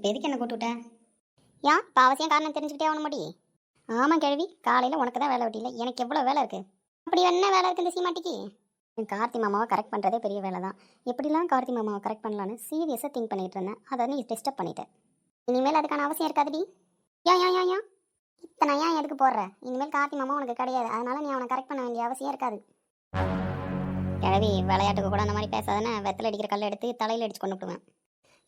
இப்போ எதுக்கு என்ன கூட்டு விட்ட? ஏன் இப்போ அவசியம் காரணம் தெரிஞ்சுக்கிட்டே ஆகணும் முடி. ஆமாம் கேள்வி காலையில் உனக்கு தான் வேலை வெட்டியில். எனக்கு எவ்வளோ வேலை இருக்குது அப்படி என்ன வேலை இருக்கு இந்த சீமாட்டிக்கு? என் கார்த்தி மாமாவை கரெக்ட் பண்ணுறதே பெரிய வேலை தான். எப்படிலாம் கார்த்தி மாமாவை கரெக்ட் பண்ணலான்னு சீரியஸாக திங்க் பண்ணிட்டு இருந்தேன். அதை நீ டிஸ்டர்ப் பண்ணிட்டேன் இனிமேல் அதுக்கான அவசியம் இருக்காதுடி. ஏன் ஏன் ஏன் ஏன் இத்தனை ஏன் எதுக்கு போடுற? இனிமேல் கார்த்தி மாமா உனக்கு கிடையாது. அதனால நீ அவனை கரெக்ட் பண்ண வேண்டிய அவசியம் இருக்காது. கிழவி விளையாட்டுக்கு கூட அந்த மாதிரி பேசாதானே வெத்தலை அடிக்கிற கல்லை எடுத்து தலையில் அடிச்சு கொண்டு விடுவேன்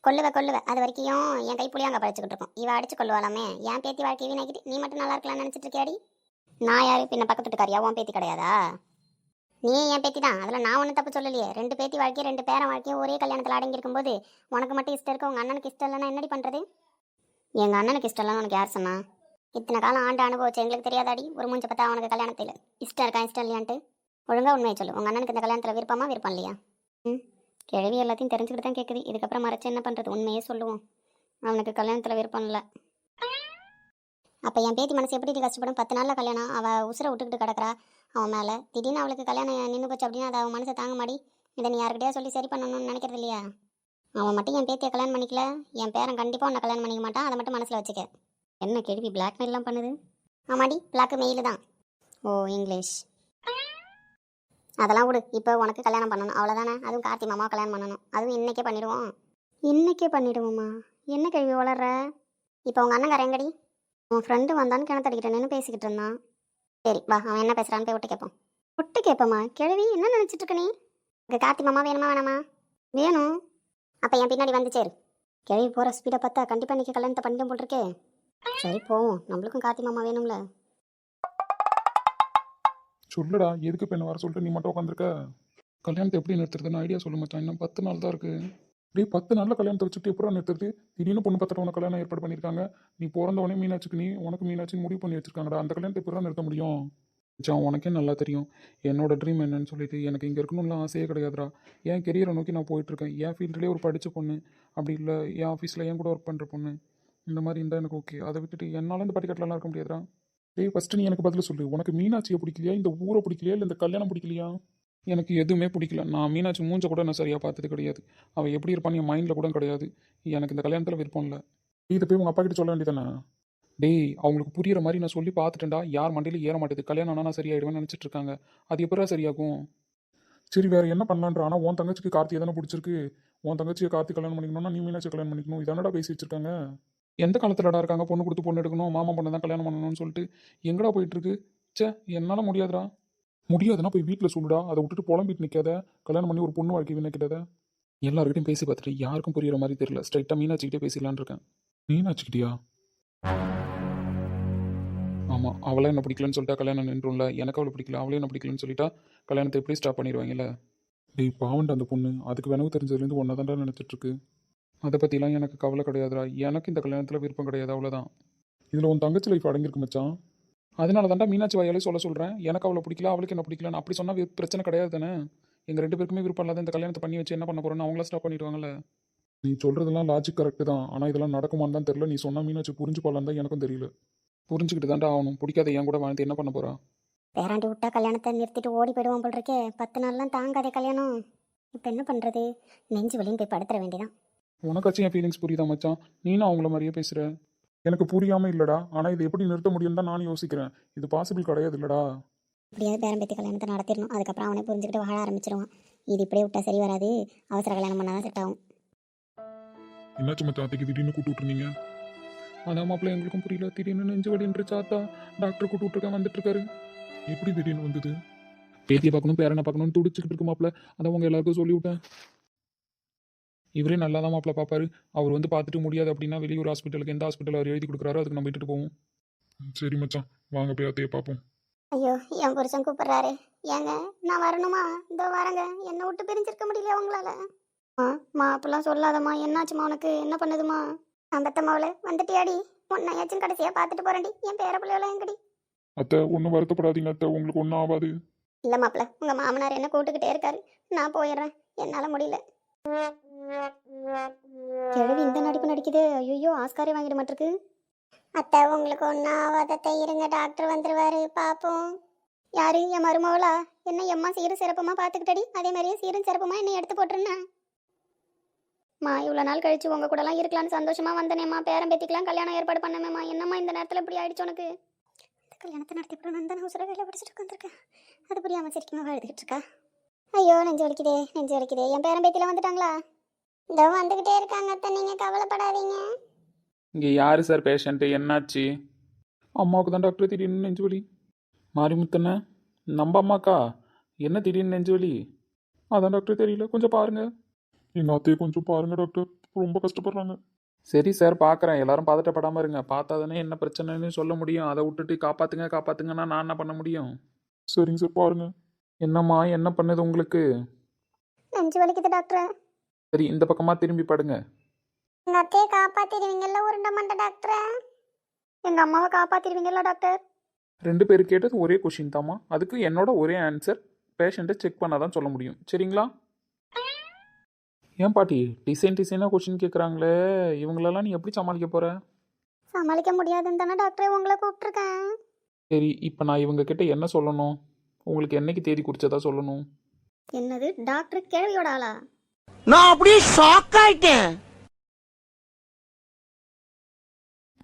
கொல்லுவ கொல்லுவ அது வரைக்கும் என் கை புளியாங்க பழிச்சுக்கிட்டு இருக்கும். இவ அடிச்சு கொள்ளுவாளாமே. என் பேத்தி வாழ்க்கை வீணாக்கிட்டு நீ மட்டும் நல்லா இருக்கலாம்னு நினச்சிட்டு இருக்கியாடி? நான் யாரு? பின்ன பக்கத்து வீட்டுக்காரியா? உன் பேத்தி கிடையாதா? நீ என் பேத்தி தான். அதில் நான் ஒன்றும் தப்பு சொல்லலையே. ரெண்டு பேத்தி வாழ்க்கையும் ரெண்டு பேரன் வாழ்க்கையும் ஒரே கல்யாணத்தில் அடங்கி இருக்கும்போது உனக்கு மட்டும் இஷ்டம் இருக்கு? உங்கள் அண்ணனுக்கு இஷ்டம் இல்லைன்னா என்னடி பண்ணுறது எங்கள் அண்ணனுக்கு இஷ்டம் இல்லைன்னு உனக்கு யார் சொன்னா? இத்தனை காலம் ஆண்டு அனுபவிச்சு எங்களுக்கு தெரியாதாடி? ஒரு மூஞ்ச பார்த்தா அவனுக்கு கல்யாணத்தில் இஷ்டம் இருக்கா இஷ்டம் இல்லையான்ட்டு? ஒழுங்காக உண்மையை சொல்லு. உங்கள் அண்ணனுக்கு இந்த கல்யாணத்தில் விருப்பமா விருப்பம் இல்லையா? ம்? கிழவி எல்லாத்தையும் தெரிஞ்சுக்கிட்டு தான் கேட்குது இதுக்கப்புறம் மறைச்சு என்ன பண்ணுறது உண்மையே சொல்லுவோம். அவனுக்கு கல்யாணத்தில் விருப்பம் இல்லை. அப்போ என் பேத்தி மனசு எப்படி கஷ்டப்படும். பத்து நாளில் கல்யாணம். அவள் உசுரை விட்டுக்கிட்டு கிடக்குறா. அவன் மேலே. திடீர்னு அவளுக்கு கல்யாணம் நின்று போச்சு அப்படின்னா அதை அவன் மனசை தாங்க மாடி இதை நீ யார்கிட்டயா சொல்லி சரி பண்ணணும்னு நினைக்கிறது இல்லையா? அவன் மட்டும் என் பேத்தியை கல்யாணம் பண்ணிக்கல. என் பேரன் கண்டிப்பாக உன்னை கல்யாணம் பண்ணிக்க மாட்டான். அதை மட்டும் மனசில் வச்சுக்க. என்ன கேள்வி பிளாக்மெயிலாம் பண்ணுது? ஆமாடி பிளாக்கு மெயில் தான். Oh English. அதெல்லாம் விடு. இப்போ உனக்கு கல்யாணம் பண்ணணும். அவ்வளோதானே அதுவும் கார்த்தி மாமா கல்யாணம் பண்ணணும். அதுவும் இன்னைக்கே பண்ணிடுவோம். இன்னைக்கே பண்ணிடுவோமா? என்ன கேள்வி வளர்ற? இப்போ உங்கள் அண்ணன் கரையங்கடி உன் ஃப்ரெண்டு வந்தான்னு கிணத்தடிக்கிட்டேன்னு பேசிக்கிட்டு இருந்தான். சரி வா. அவன் என்ன பேசுகிறான்னு போய் விட்டு கேட்போம். ஒட்டு கேட்பமா? கிழவி என்ன நினச்சிட்டு இருக்க நீ? உங்கள் கார்த்தி மாமா வேணுமா வேணாமா? வேணும். அப்போ என் பின்னாடி வந்து சேரு. கிழவி போகிற ஸ்பீடை பார்த்தா கண்டிப்பாக இன்னைக்கு கல்யாணத்தை பண்ணிட்டு போட்டிருக்கே சரி போவோம். நம்மளுக்கும் கார்த்தி மாமா வேணும்ல. சொல்லுடா எதுக்கு இப்போ என்ன வர சொல்லிட்டு நீ மட்டும் உட்காந்துருக்க கல்யாணத்தை எப்படி நிறுத்துறதுன்னு ஐடியா சொல்லு மச்சான். இன்னும் பத்து நாள் தான் இருக்கு. டேய் பத்து நாளில் கல்யாணத்தை வச்சுட்டு எப்பறம் நிறுத்துறது? திடீர்னு பொண்ணு பத்திரம் உனக்கு கல்யாணம் ஏற்பாடு பண்ணியிருக்காங்க. நீ பிறந்த உடனே மீனாட்சிக்கு நீ உனக்கு மீனாட்சின்னு முடிவு பண்ணி வச்சிருக்காங்கடா. அந்த கல்யாணத்தை எப்படி நிறுத்த முடியும்? மச்சான் உனக்கே நல்லா தெரியும். என்னோட ட்ரீம் என்னன்னு சொல்லிட்டு எனக்கு இங்கே இருக்கணும்லாம் ஆசையே கிடையாதுடா. என் கெரியரை நோக்கி நான் போயிட்டுருக்கேன். என் ஃபீல்ட்லேயே ஒரு படித்த பொண்ணு. அப்படி இல்லை என் ஆஃபீஸில் என் கூட ஒர்க் பண்ணுற பொண்ணு. இந்த மாதிரி இருந்தால் எனக்கு ஓகே அதை விட்டுட்டு என்னால் இந்த படிக்கட்டெலாம் இருக்க முடியாதுடா. டேய் ஃபஸ்ட்டு நீ எனக்கு பதில் சொல்லு. உனக்கு மீனாட்சியை பிடிக்கலையா? இந்த ஊரை பிடிக்கலையா? இல்லை இந்த கல்யாணம் பிடிக்கலையா? எனக்கு எதுவுமே பிடிக்கல. நான் மீனாட்சி மூஞ்ச கூட நான் சரியாக பார்த்தது கிடையாது. அவள் எப்படி இருப்பான்னு என் மைண்டில் கூட கிடையாது. எனக்கு இந்த கல்யாணத்தில் விருப்பம் இல்லை. இதை போய் உங்கள் அப்பா கிட்ட சொல்ல வேண்டியதானே டேய் அவங்களுக்கு புரியுற மாதிரி நான் சொல்லி பார்த்துட்டேன்டா. யார் மண்டையில் ஏற மாட்டேது? கல்யாணம் ஆனால் நான் சரியாயிடுவேன்னு நினச்சிட்டு இருக்காங்க. அது எப்படா சரியாகும்? சரி வேறு என்ன பண்ணலான்ற ஆனால் உன் தங்கச்சிக்கு கார்த்தியை எதனா பிடிச்சிருக்கு? உன் தங்கச்சியை கார்த்தி கல்யாணம் பண்ணிக்கணும்னா நீ மீனாட்சி கல்யாணம் பண்ணிக்கணும். இதானடா பேசி வச்சிருக்காங்க? எந்த காலத்துலடா இருக்காங்க? பொண்ணு கொடுத்து பொண்ணு எடுக்கணும் மாமா பொண்ணு தான் கல்யாணம் பண்ணணும்னு சொல்லிட்டு எங்கடா போயிட்டு இருக்கு ச்சே என்னால் முடியாதுடா. முடியாதுன்னா போய் வீட்டில் சொல்லுடா. அதை விட்டுட்டு புலம்பிட்டு நிற்காத கல்யாணம் பண்ணி ஒரு பொண்ணு வாழ்க்கை நினைக்கிறத எல்லாருக்கிட்டையும் பேசி பார்த்துட்டு யாருக்கும் புரியுற மாதிரி தெரியல. ஸ்ட்ரைட்டாக மீனாட்சிக்கிட்டே பேசிடலான்னு இருக்கேன். மீனாட்சிக்கிட்டியா ஆமாம் அவளை என்ன பிடிக்கலன்னு சொல்லிட்டா கல்யாணம் நின்றும்ல. எனக்கு அவளை பிடிக்கல. அவளே என்ன பிடிக்கலன்னு சொல்லிட்டா கல்யாணத்தை எப்படி ஸ்டாப் பண்ணிடுவாங்கல்ல? டேய் பாவண்ட அந்த பொண்ணு. அதுக்கு வேணவு தெரிஞ்சதுலேருந்து ஒன்றா தான்டா நினச்சிட்ருக்கு அதை பற்றிலாம் எனக்கு கவலை கிடையாதுடா. எனக்கு இந்த கல்யாணத்தில் விருப்பம் கிடையாது அவ்வளோதான் இதில் உன் தங்கச்சி லைஃப் அடங்கியிருக்கு மச்சான். அதனால தான்டா மீனாட்சி வாயாலே சொல்ல சொல்கிறேன் எனக்கு அவளை பிடிக்கல அவளுக்கு என்ன பிடிக்கலன்னு அப்படி சொன்னால் பிரச்சனை கிடையாது தானே எங்கள் ரெண்டு பேருக்குமே விருப்பம் இல்லாத இந்த கல்யாணத்தை பண்ணி வச்சு என்ன பண்ண போகிறோன்னு அவங்கள ஸ்டாப் பண்ணிடுவாங்கல்ல. நீ சொல்கிறதெல்லாம் லாஜிக் கரெக்டு தான். ஆனால் இதெல்லாம் நடக்குமான்னு தான் தெரியல. நீ சொன்னால் மீனாட்சி புரிஞ்சுப்பாளான்னு தான் எனக்கும் தெரியல. புரிஞ்சுக்கிட்டு தான்டா ஆகணும். பிடிக்காத என் கூட வாழ்ந்து என்ன பண்ண போறா? பேராண்டி விட்டா கல்யாணத்தை நிறுத்திட்டு ஓடி போயிடுவோம் போல் இருக்கே. பத்து நாள்லாம் தாங்காதே கல்யாணம். இப்போ என்ன பண்ணுறது நெஞ்சு வலின்னு போய் படுத்துற வேண்டியதான் உனக்காச்சும் என் ஃபீலிங்ஸ் புரியுதா மச்சான்? நீனும் அவங்கள மாதிரியே பேசுற? எனக்கு புரியாம இல்லடா. ஆனா இது எப்படி நிறுத்த முடியும் தான் நானும் யோசிக்கிறேன். இது பாசிபிள் கிடையாது இல்லடா. எப்படியாவது பேரம்பேத்தி கல்யாணத்தை நடத்திடணும். அதுக்கப்புறம் அவனை புரிஞ்சுக்கிட்டு வாழ ஆரம்பிச்சிருவான். இது இப்படியே விட்டா சரி வராது. அவசர கல்யாணம் பண்ணாதான் செட் ஆகும். என்னாச்சு மச்சான்? அத்தைக்கு திடீர்னு கூட்டு விட்டுருந்தீங்க? அதான் மாப்பிள்ள எங்களுக்கும் புரியல. திடீர்னு நெஞ்சு வலின்ற சாத்தா டாக்டர் கூட்டு விட்டுருக்கேன் வந்துட்டு இருக்காரு எப்படி திடீர்னு வந்தது? பேத்தியை பார்க்கணும் பேரனை பார்க்கணும்னு துடிச்சுக்கிட்டு இருக்கு மாப்பிள்ள. அதான் உங்க எல்லாருக்கும் சொல்லி விட்டேன் இவரே நல்லா தான் மாப்பிள்ள பார்ப்பாரு அவர் வந்து பார்த்துட்டு முடியாது அப்படின்னா வெளியூர் ஹாஸ்பிட்டலுக்கு எந்த ஹாஸ்பிட்டல் அவர் எழுதி கொடுக்குறாரோ அதுக்கு நம்ம விட்டுட்டு போவோம். சரி மச்சான். வாங்க போய் அத்தையை பார்ப்போம். ஐயோ என் புருஷன் கூப்பிடுறாரு. ஏங்க நான் வரணுமா? இதோ வரேங்க. என்னை விட்டு பிரிஞ்சிருக்க முடியல உங்களால? ஆ மா அப்படிலாம் சொல்லாதம்மா. என்னாச்சுமா உனக்கு? என்ன பண்ணுதுமா நான் பெத்தம்மாவில் வந்துட்டியாடி? உன்னையாச்சும் கடைசியாக பார்த்துட்டு போறேன்டி. என் பேர பிள்ளைவெல்லாம் எங்கடி? அத்தை ஒன்றும் வருத்தப்படாதீங்க அத்தை. உங்களுக்கு ஒன்றும் ஆகாது. இல்லை மாப்பிள்ள உங்கள் மாமனார் என்ன கூட்டுக்கிட்டே இருக்காரு. நான் போயிடுறேன். என்னால் முடியல. கிழவி இந்த நடிப்பு நடிக்குது. ஐயோ ஆஸ்காரே வாங்கிட மாட்டிருக்கு. அத்தை உங்களுக்கு ஒன்றும் ஆகாதத்தை இருங்க. டாக்டர் வந்துருவாரு. பார்ப்போம் யாரு? என் மருமவளா? என்ன எம்மா சீரும் சிறப்புமா பார்த்துக்கிட்டடி? அதே மாதிரியே சீரும் சிறப்புமா என்னை எடுத்து போட்டுருன்னா? மா இவ்வளோ நாள் கழிச்சு உங்கள் கூடலாம் இருக்கலாம்னு சந்தோஷமாக வந்தனேம்மா. பேரன் பேத்திக்கெலாம் கல்யாணம் ஏற்பாடு பண்ணமேம்மா. என்னம்மா இந்த நேரத்தில் இப்படி ஆயிடுச்சு உனக்கு? இந்த கல்யாணத்தை நடத்தி நான் தானே உசுர வேலை பிடிச்சிட்டு உட்காந்துருக்கேன் அது புரியாமல் சிரிக்கமாக எழுதிக்கிட்டு இருக்கா? ஐயோ நெஞ்சு வலிக்குதே நெஞ்சு வலிக்குதே. என் பேரன் வந்துட்டாங்களா? இதோ வந்துகிட்டே இருக்காங்க அத்தை நீங்க கவலைப்படாதீங்க. இங்கே யார் சார் பேஷண்ட்டு என்னாச்சு? அம்மாவுக்கு தான் டாக்டர் திடீர்னு நெஞ்சு வலி. மாரிமுத்தண்ணே நம்ம அம்மாக்கா? என்ன திடீர்னு நெஞ்சு வலி? அதான் டாக்டர் தெரியல. கொஞ்சம் பாருங்க. எங்கள் அத்தையை கொஞ்சம் பாருங்க டாக்டர் ரொம்ப கஷ்டப்படுறாங்க. சரி சார் பார்க்குறேன் எல்லாரும் பதட்டப்படாமல் இருங்க. பார்த்தாதானே என்ன பிரச்சனைன்னு சொல்ல முடியும். அதை விட்டுட்டு காப்பாற்றுங்க காப்பாற்றுங்கன்னா நான் என்ன பண்ண முடியும்? சரிங்க சார் பாருங்க. என்னம்மா என்ன பண்ணுது உங்களுக்கு? நெஞ்சு வலிக்குது டாக்டர். சரி இந்த பக்கமாக திரும்பி படுங்க. எங்கள் அத்தையை காப்பாற்றிடுவீங்கல்ல உருண்டை மண்டை டாக்டர். எங்கள் அம்மாவை காப்பாற்றிடுவீங்கல்ல டாக்டர். ரெண்டு பேர் கேட்டது ஒரே கொஷின் தாம்மா. அதுக்கு என்னோட ஒரே ஆன்சர் பேஷண்ட்டை செக் பண்ணால் தான் சொல்ல முடியும். சரிங்களா? ஏன் பாட்டி டிசைன் டிசைனாக கொஷின் கேட்குறாங்களே இவங்களெல்லாம் நீ எப்படி சமாளிக்க போகிற சமாளிக்க முடியாதுன்னு தானே டாக்டர் உங்களை கூப்பிட்ருக்கேன் சரி இப்போ நான் இவங்க கிட்ட என்ன சொல்லணும்? உங்களுக்கு என்னைக்கு தேதி குறிச்சதா சொல்லணும்? என்னது? டாக்டர் கேள்வியோட ஆளா? நான் அப்படியே ஷாக் ஆயிட்டேன்.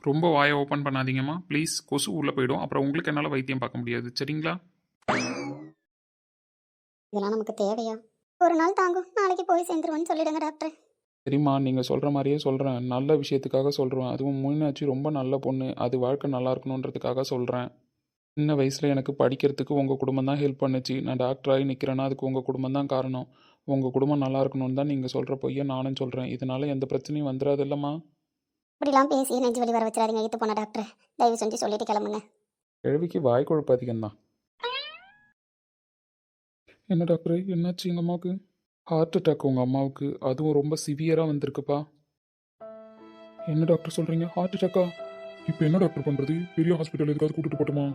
ரொம்ப வாயை ஓப்பன் பண்ணாதீங்கம்மா. ப்ளீஸ் கொசு உள்ளே போயிடும். அப்புறம் உங்களுக்கு என்னால் வைத்தியம் பார்க்க முடியாது. சரிங்களா? இதெல்லாம் நமக்கு தேவையா? ஒரு நாள் தாங்கும். நாளைக்கு போய் சேர்ந்துருவேன்னு சொல்லிடுங்க டாக்டர். சரிம்மா நீங்கள் சொல்கிற மாதிரியே சொல்கிறேன் நல்ல விஷயத்துக்காக சொல்கிறேன் அதுவும் மீனாட்சி ரொம்ப நல்ல பொண்ணு. அது வாழ்க்கை நல்லா இருக்கணுன்றதுக்காக சொல்கிறேன் சின்ன வயசில் எனக்கு படிக்கிறதுக்கு உங்கள் குடும்பம் தான் ஹெல்ப் பண்ணுச்சு. நான் டாக்டராகி நிற்கிறேன்னா அதுக்கு உங்கள் குடும்பம் தான் காரணம். உங்கள் குடும்பம் நல்லா இருக்கணும்னு தான் நீங்கள் சொல்கிற பொய்யை நானும் சொல்கிறேன் இதனால் எந்த பிரச்சனையும் வந்துடாது இல்லைம்மா. இப்படிலாம் பேசி நெஞ்சு வலி வர வச்சிடாதீங்க இது போன டாக்டர் தயவு செஞ்சு சொல்லிட்டு கிளம்புங்க. கிழவிக்கு வாய் கொழுப்பு அதிகம்தான். என்ன டாக்டர் என்னாச்சு எங்கள் அம்மாவுக்கு? ஹார்ட் அட்டாக் உங்கள் அம்மாவுக்கு. அதுவும் ரொம்ப சிவியராக வந்திருக்குப்பா. என்ன டாக்டர் சொல்கிறீங்க ஹார்ட் அட்டாக்கா இப்போ என்ன டாக்டர் பண்ணுறது பெரிய ஹாஸ்பிட்டல் எதுக்காவது கூட்டிட்டு போட்டுமா?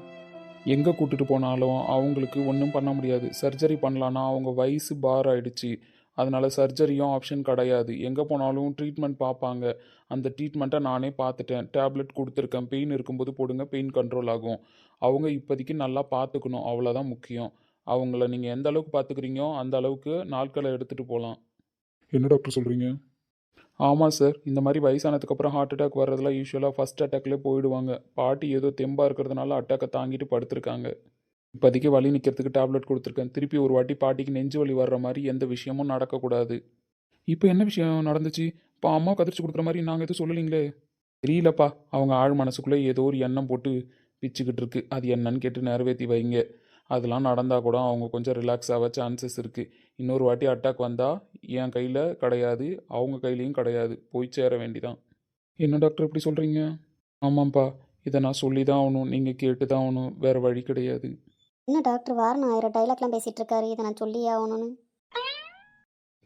எங்கே கூட்டிட்டு போனாலும் அவங்களுக்கு ஒன்றும் பண்ண முடியாது. சர்ஜரி பண்ணலான்னா அவங்க வயசு பார் ஆயிடுச்சு. அதனால் சர்ஜரியும் ஆப்ஷன் கிடையாது. எங்கே போனாலும் ட்ரீட்மெண்ட் பார்ப்பாங்க அந்த ட்ரீட்மெண்ட்டை நானே பார்த்துட்டேன் டேப்லெட் கொடுத்துருக்கேன். பெயின் இருக்கும்போது போடுங்க. பெயின் கண்ட்ரோல் ஆகும். அவங்க இப்போதைக்கு நல்லா பார்த்துக்கணும் அவ்வளோதான் முக்கியம். அவங்கள நீங்கள் எந்த அளவுக்கு பார்த்துக்கிறீங்களோ அந்த அளவுக்கு நாட்களை எடுத்துகிட்டு போகலாம். என்ன டாக்டர் சொல்கிறீங்க ஆமாம் சார் இந்த மாதிரி வயசானதுக்கப்புறம் ஹார்ட் அட்டாக் வர்றதெல்லாம் யூஸ்வலாக ஃபஸ்ட் அட்டாக்லேயே போயிடுவாங்க. பாட்டி ஏதோ தெம்பாக இருக்கிறதுனால அட்டாக்கை தாங்கிட்டு படுத்திருக்காங்க. இப்போதைக்கு வலி நிற்கிறதுக்கு டேப்லெட் கொடுத்துருக்கேன். திருப்பி ஒரு வாட்டி பாட்டிக்கு நெஞ்சு வலி வர்ற மாதிரி எந்த விஷயமும் நடக்கக்கூடாது. இப்போ என்ன விஷயம் நடந்துச்சு? இப்போ அம்மா கதிர்ச்சி கொடுக்குற மாதிரி நாங்கள் எதுவும் சொல்லலைங்களே? தெரியலப்பா. அவங்க ஆழ் மனசுக்குள்ளே ஏதோ ஒரு எண்ணம் போட்டு பிச்சுக்கிட்டு இருக்கு. அது என்னன்னு கேட்டு நிறைவேற்றி வைங்க. அதெல்லாம் நடந்தால் கூட அவங்க கொஞ்சம் ரிலாக்ஸ் ஆக சான்சஸ் இருக்குது இன்னொரு வாட்டி அட்டாக் வந்தால் என் கையில் கிடையாது அவங்க கையிலையும் கிடையாது. போய் சேர வேண்டிதான். என்ன டாக்டர் இப்படி சொல்கிறீங்க ஆமாம்ப்பா இதை நான் சொல்லி தான் ஆகணும். நீங்கள் கேட்டு தான் ஆகணும். வேறு வழி கிடையாது. என்ன டாக்டர் வாரம் ஆயிரம் டைலாக்லாம் பேசிட்டு இருக்காரு. இதை நான் சொல்லியே ஆகணும்னு.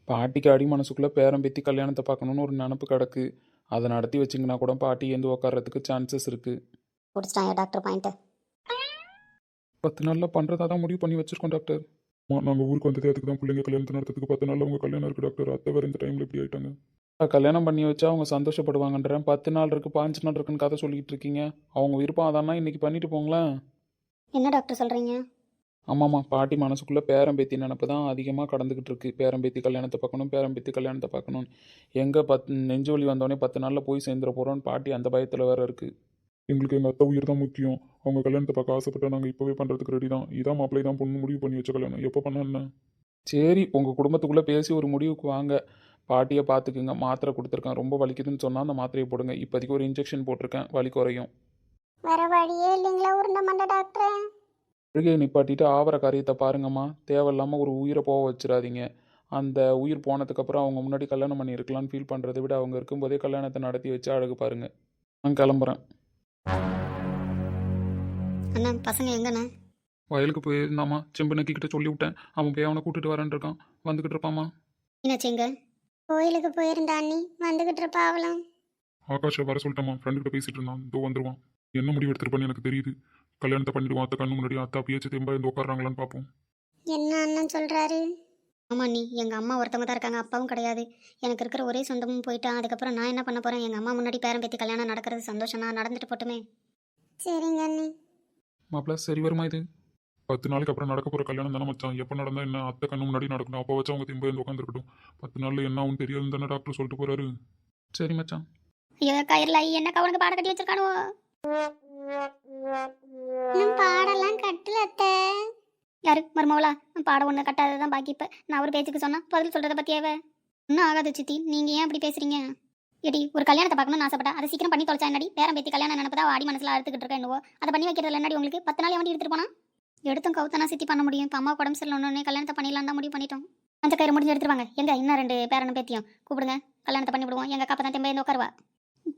பாட்டிக்கு அடி மனசுக்குள்ளே பேரம் பேத்தி கல்யாணத்தை பார்க்கணுன்னு ஒரு நினப்பு கிடக்கு. அதை நடத்தி வச்சிங்கன்னா கூட பாட்டி எந்து உட்கார்றதுக்கு சான்சஸ் இருக்குது பிடிச்சிட்டாங்க டாக்டர் பாயிண்ட்டு பத்து நாளில் பண்ணுறதா தான் முடிவு பண்ணி வச்சிருக்கோம் டாக்டர் நாங்கள் ஊருக்கு வந்ததே அதுக்கு தான் பிள்ளைங்க கல்யாணத்தை நடத்துறதுக்கு பத்து நாளில் உங்கள் கல்யாணம் இருக்குது டாக்டர் அத்தை வேறு இந்த டைமில் இப்படி ஆயிட்டாங்க. கல்யாணம் பண்ணி வச்சா அவங்க சந்தோஷப்படுவாங்கன்றேன். பத்து நாள் இருக்குது பாஞ்சு நாள் இருக்குன்னு கதை சொல்லிக்கிட்டு இருக்கீங்க. அவங்க விருப்பம் அதான்னா இன்னைக்கு பண்ணிட்டு போங்களேன். என்ன டாக்டர் சொல்கிறீங்க ஆமாம்மா பாட்டி மனசுக்குள்ளே பேரம்பேத்தி நினப்பு தான் அதிகமாக கடந்துக்கிட்டு இருக்கு. பேரம்பேத்தி கல்யாணத்தை பார்க்கணும் பேரம்பேத்தி கல்யாணத்தை பார்க்கணும் எங்கே பத் நெஞ்சு வலி வந்தோடனே பத்து நாளில் போய் சேர்ந்துட போகிறோன்னு பாட்டி அந்த பயத்தில் வேற இருக்குது எங்களுக்கு எங்கள் அத்தை உயிர் தான் முக்கியம். அவங்க கல்யாணத்தை பார்க்க ஆசைப்பட்டா நாங்கள் இப்போவே பண்ணுறதுக்கு ரெடி தான். இதான் மாப்பிள்ளை தான் பொண்ணு முடிவு பண்ணி வச்ச கல்யாணம். எப்போ பண்ண என்ன? சரி உங்கள் குடும்பத்துக்குள்ளே பேசி ஒரு முடிவுக்கு வாங்க. பாட்டியை பார்த்துக்குங்க. மாத்திரை கொடுத்துருக்கேன். ரொம்ப வலிக்குதுன்னு சொன்னால் அந்த மாத்திரையை போடுங்க. இப்போதைக்கு ஒரு இன்ஜெக்ஷன் போட்டிருக்கேன். வலி குறையும். வேற வழியே இல்லைங்களா உருண்டை மண்டை டாக்டர் அழுகையை நிப்பாட்டிட்டு ஆவற காரியத்தை பாருங்கம்மா. தேவையில்லாமல் ஒரு உயிரை போக வச்சிடாதீங்க. அந்த உயிர் போனதுக்கப்புறம் அவங்க முன்னாடி கல்யாணம் பண்ணியிருக்கலாம்னு ஃபீல் பண்ணுறதை விட அவங்க இருக்கும்போதே கல்யாணத்தை நடத்தி வச்சு அழகு பாருங்க. நான் கிளம்புறேன். அண்ணா பசங்க எங்கண்ணா? வயலுக்கு போயிருந்தாம்மா செம்பு நக்கிக்கிட்ட சொல்லி விட்டேன் அவன் போய் அவனை கூட்டிட்டு வரேன் இருக்கான். வந்துக்கிட்டு இருப்பாம்மா என்னாச்சு எங்க கோயிலுக்கு போயிருந்தா அண்ணி. வந்துகிட்டு இருப்பா அவளும். ஆகாஷை வர சொல்லிட்டேம்மா. ஃப்ரெண்டு கிட்ட பேசிட்டு இருந்தான். இதோ வந்துருவான். என்ன முடிவு எடுத்திருப்பான்னு எனக்கு தெரியுது. கல்யாணத்தை பண்ணிடுவான். அத்தை கண்ணு முன்னாடி அத்தா பியச்சு தெம்பா இருந்து உட்காடுறாங்களான்னு பார்ப்போம். என்ன அண்ணன் சொல்றாரு? ஆமா நீ எங்க அம்மா ஒருத்தவங்க தான் இருக்காங்க. அப்பாவும் கிடையாது. எனக்கு இருக்கிற ஒரே சொந்தமும் போயிட்டான் அதுக்கப்புறம் நான் என்ன பண்ண போறேன்? எங்க அம்மா முன்னாடி பேரம் பேத்தி கல்யாணம் நடக்கிறது சந்தோஷம் தான் நடந்துட்டு போட்டுமே. சரிங்க அண்ணி. மாப்பிள்ள சரி வருமா இது? பத்து நாளைக்கு அப்புறம் நடக்க போற கல்யாணம் தானே மச்சான். எப்போ நடந்தா என்ன? அத்தை கண்ணு முன்னாடி நடக்கணும். அப்போ வச்சு அவங்க திரும்ப வந்து உட்காந்துருக்கட்டும் பத்து நாள்ல என்ன ஆகும் தெரியாதுன்னு தானே டாக்டர் சொல்லிட்டு போறாரு. சரி மச்சான். ஐயோ கயிறுல என்னக்கா உனக்கு பாடம் கட்டி வச்சிருக்கானுவோ? நான் பாடெல்லாம் கட்டல அத்தை. யாரு? மருமவளா? பாடம் ஒன்று கட்டாததான் பாக்கி இப்போ. நான் ஒரு பேச்சுக்கு சொன்னா பதில் சொல்கிறத பத்தியாவ? இன்னும் ஆகாது சித்தி. நீங்கள் ஏன் அப்படி பேசுகிறீங்க எடி ஒரு கல்யாணத்தை பார்க்கணும்னு ஆசைப்பட்டா அதை சீக்கிரம் பண்ணி தொலைச்சா என்னடி? பேரம் பேத்தி கல்யாணம் நினப்பதா வாடி மனசில் அறுத்துக்கிட்டு இருக்கேன் என்னவோ? அதை பண்ணி வைக்கிறதுல என்னடி உங்களுக்கு? பத்து நாள் வண்டி எடுத்துட்டு போனா? எடுத்தும் கவுத்தனா சித்தி பண்ண முடியும். இப்போ அம்மா உடம்பு சரியில்லை கல்யாணத்தை பண்ணிடலாம் தான் முடிவு பண்ணிட்டோம். அந்த கயிறு முடிஞ்சு எடுத்துருவாங்க எங்க? இன்னும் ரெண்டு பேரனும் பேத்தியும். கூப்பிடுங்க. கல்யாணத்தை பண்ணி விடுவோம். எங்கள் அக்கா தான் தெம்பே உட்காருவா.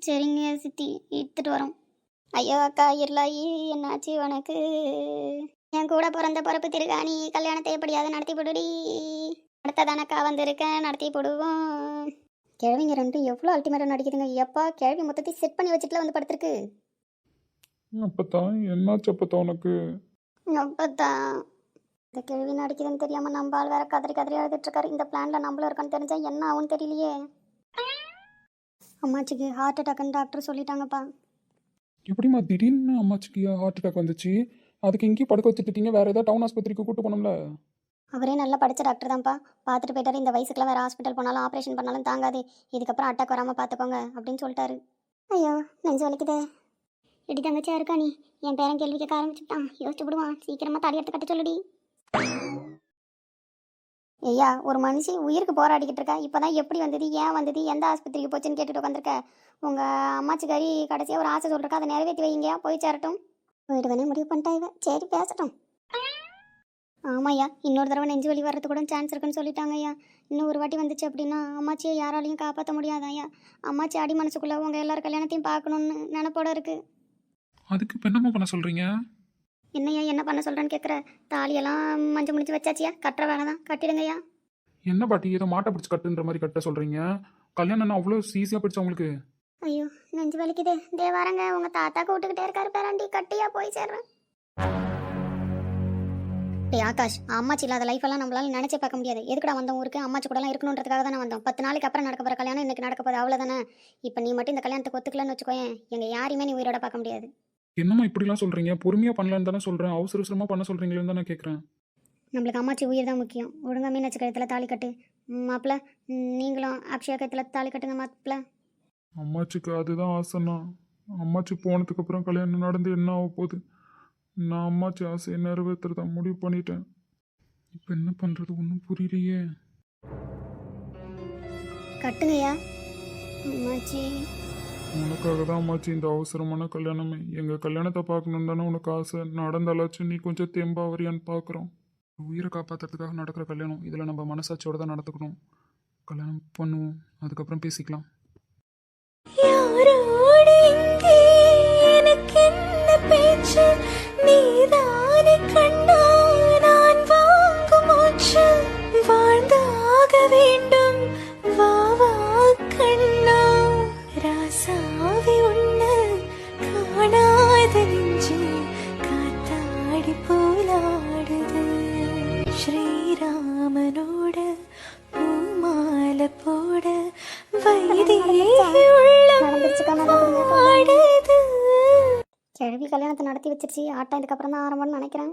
சரிங்க சித்தி. இழுத்துட்டு வரோம். ஐயோ அக்கா இருளாயி என்னாச்சு உனக்கு? என் கூட பிறந்த பிறப்பு திருகாணி கல்யாணத்தை எப்படியாவது நடத்தி போடுடி. அடுத்ததானக்கா வந்திருக்கேன் நடத்தி போடுவோம். கிழவிங்க ரெண்டும் எவ்வளோ அல்டிமேட்டாக நடிக்குதுங்க. எப்பா கிழவி மொத்தத்தையும் செட் பண்ணி வச்சுட்டுல வந்து படுத்திருக்கு. அப்பத்தான் என்னாச்சு அப்பத்தான் உனக்கு? அப்பதான் இந்த கிழவி நடிக்குதுன்னு தெரியாம நம்ம ஆள் வேற கதறி கதறி அழுதுட்டு இருக்காரு இந்த பிளான்ல நம்மளும் இருக்கான்னு தெரிஞ்சா என்ன ஆகும்னு தெரியலையே. அம்மாச்சிக்கு ஹார்ட் அட்டாக்னு டாக்டர் சொல்லிட்டாங்கப்பா. எப்படிம்மா திடீர்னு அம்மாச்சிக்கு ஹார்ட் அட்டாக் வந்துச்சு? அதுக்கு எங்கேயும் படுக்க வச்சுட்டுட்டீங்க. வேற ஏதாவது டவுன் ஆஸ்பத்திரிக்கு கூட்டு போனோம்ல அவரே நல்லா படிச்ச டாக்டர் தான்ப்பா. பார்த்துட்டு போயிட்டாரு. இந்த வயசுக்குலாம் வேற ஹாஸ்பிட்டல் போனாலும் ஆப்ரேஷன் பண்ணாலும் தாங்காது. இதுக்கப்புறம் அட்டாக் வராமல் பார்த்துக்கோங்க அப்படின்னு சொல்லிட்டாரு. ஐயோ நெஞ்சு வலிக்குது. எடி தங்கச்சியா இருக்கா நீ? என் பேரன் கேள்வி கேட்க ஆரம்பிச்சுட்டான். யோசிச்சு விடுவான். சீக்கிரமா தடி எடுத்து கட்ட சொல்லுடி. ஐயா ஒரு மனுஷி உயிருக்கு போராடிக்கிட்டு இருக்கா. இப்போதான் எப்படி வந்தது? ஏன் வந்தது? எந்த ஆஸ்பத்திரிக்கு போச்சுன்னு கேட்டுட்டு உட்காந்துருக்க? உங்க அம்மாச்சிக்காரி கடைசியாக ஒரு ஆசை சொல்றக்கா அதை நிறைவேற்றி வைங்க. போய் சேரட்டும். போயிடுவேனே முடிவு பண்ணிட்டா இவ. சரி பேசட்டும். ஆமாய்யா இன்னொரு தடவை நெஞ்சு வலி வர்றது கூட சான்ஸ் இருக்குன்னு சொல்லிட்டாங்க ஐயா இன்னும் ஒரு வாட்டி வந்துச்சு அப்படின்னா அம்மாச்சியை யாராலையும் காப்பாற்ற முடியாதாயா அம்மாச்சி அடி மனசுக்குள்ள உங்க எல்லார் கல்யாணத்தையும் பார்க்கணும்னு நினப்போட இருக்கு. அதுக்கு இப்போ என்னம்மா பண்ண சொல்றீங்க? என்னய்யா என்ன பண்ண சொல்றேன்னு கேட்குற தாலியெல்லாம் மஞ்சள் முடிச்சு வச்சாச்சியா? கட்டுற வேலை தான். கட்டிடுங்கய்யா. என்ன பாட்டி ஏதோ மாட்டை பிடிச்சி கட்டுன்ற மாதிரி கட்ட சொல்றீங்க? கல்யாணம் அவ்வளோ ஈஸியாக போயிடுச்சு உங்களுக்கு? ஐயோ நெஞ்சு வலிக்குது. தே வரங்க உங்க தாத்தா கூட்டுக்கிட்டே இருக்காரு பேராண்டி. கட்டியா போய் சேர்றேன். டேய் ஆகாஷ் அம்மாச்சி இல்லாத லைஃப் எல்லாம் நம்மளால நினைச்சே பார்க்க முடியாது. எதுக்குடா வந்தோம் ஊருக்கு? அம்மாச்சி கூட எல்லாம் இருக்கணுன்றதுக்காக தானே வந்தோம். பத்து நாளைக்கு அப்புறம் நடக்க போற கல்யாணம் இன்னைக்கு நடக்க போகுது. அவ்வளவுதானே? இப்போ நீ மட்டும் இந்த கல்யாணத்துக்கு ஒத்துக்கலன்னு வச்சுக்கோயேன். எங்க யாரையுமே நீ உயிரோட பார்க்க முடியாது. என்னம்மா இப்படிலாம் சொல்றீங்க? பொறுமையாக பண்ணலான்னு தானே சொல்கிறேன் அவசர அவசரமாக பண்ண சொல்கிறீங்களேன்னு தான் கேட்குறேன் நம்மளுக்கு அம்மாச்சி உயிர் தான் முக்கியம். ஒழுங்கா மீனாட்சி கழுத்தில் தாலி கட்டு. மாப்பிள்ள நீங்களும் அக்ஷயா கழுத்தில் தாலி கட்டுங்க மாப்பிள்ள அம்மாச்சிக்கு அதுதான் ஆசைண்ணா. அம்மாச்சி போனதுக்கு அப்புறம் கல்யாணம் நடந்து என்ன ஆக போகுது? நான் அம்மாச்சி ஆசையை நிறைவேற்றுறதா முடிவு பண்ணிட்டேன். இப்போ என்ன பண்ணுறது ஒன்றும் புரியலையே. கட்டுங்கய்யா. அம்மாச்சி. உனக்காக தான் அம்மாச்சி இந்த அவசரமான கல்யாணமே. எங்கள் கல்யாணத்தை பார்க்கணுன்னு தானே உனக்கு ஆசை. நடந்தாலாச்சும் நீ கொஞ்சம் தெம்பா வரியான்னு பார்க்குறோம் உயிரை காப்பாற்றுறதுக்காக நடக்கிற கல்யாணம் இதில் நம்ம மனசாட்சியோட தான் நடத்துக்கணும் கல்யாணம் பண்ணுவோம். அதுக்கப்புறம் பேசிக்கலாம். நீதானே கண்ணு. கல்யாணத்தை நடத்தி வச்சிருச்சு. ஆட்டம் இதுக்கப்புறம் தான் ஆரம்பம்னு நினைக்கிறேன்.